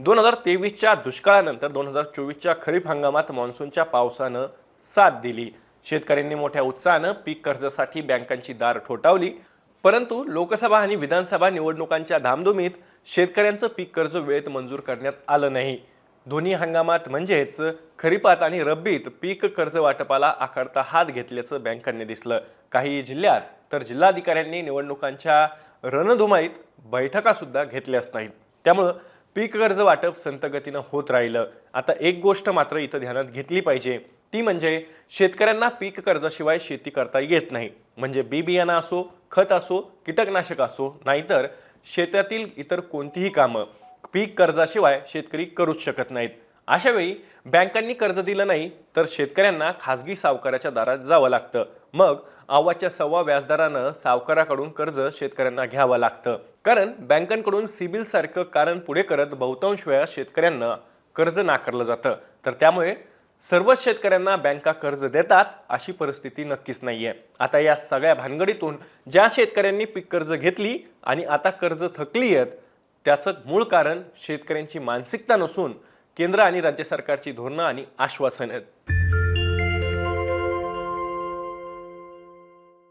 दोन हजार तेवीसच्या दुष्काळानंतर दोन हजार चोवीसच्या खरीप हंगामात मान्सूनच्या पावसानं साथ दिली. शेतकऱ्यांनी मोठ्या उत्साहानं पीक कर्जासाठी बँकांची दार ठोठावली. परंतु लोकसभा आणि विधानसभा निवडणुकांच्या धामधुमीत शेतकऱ्यांचं पीक कर्ज वेळेत मंजूर करण्यात आलं नाही. दोन्ही हंगामात म्हणजेच खरीपात आणि रब्बीत पीक कर्ज वाटपाला आखडता हात घेतल्याचं बँकांनी दिसलं. काही जिल्ह्यात तर जिल्हाधिकाऱ्यांनी निवडणुकांच्या रणधुमाईत बैठका सुद्धा घेतल्याच नाहीत. त्यामुळं पीक कर्ज वाटप संतगतीनं होत राहिलं. आता एक गोष्ट मात्र इथं ध्यानात घेतली पाहिजे. ती म्हणजे शेतकऱ्यांना पीक कर्जाशिवाय शेती करता येत नाही. म्हणजे बी बियाणं असो खत असो कीटकनाशक असो नाहीतर शेतातील इतर कोणतीही कामं पीक कर्जाशिवाय शेतकरी करूच शकत नाहीत. अशा वेळी बँकांनी कर्ज दिलं नाही तर शेतकऱ्यांना खासगी सावकाराच्या दारात जावं लागतं. मग आवाच्या सव्वा व्याजदरानं सावकाराकडून कर्ज शेतकऱ्यांना घ्यावं लागतं. कारण बँकांकडून सिबिलसारखं कारण पुढे करत बहुतांश वेळा शेतकऱ्यांना कर्ज नाकारलं जातं. तर त्यामुळे सर्वच शेतकऱ्यांना बँका कर्ज देतात अशी परिस्थिती नक्कीच नाहीये. आता या सगळ्या भानगडीतून ज्या शेतकऱ्यांनी पीक कर्ज घेतली आणि आता कर्ज थकली आहेत त्याचं मूळ कारण शेतकऱ्यांची मानसिकता नसून केंद्र आणि राज्य सरकारची धोरणं आणि आश्वासनं आहेत.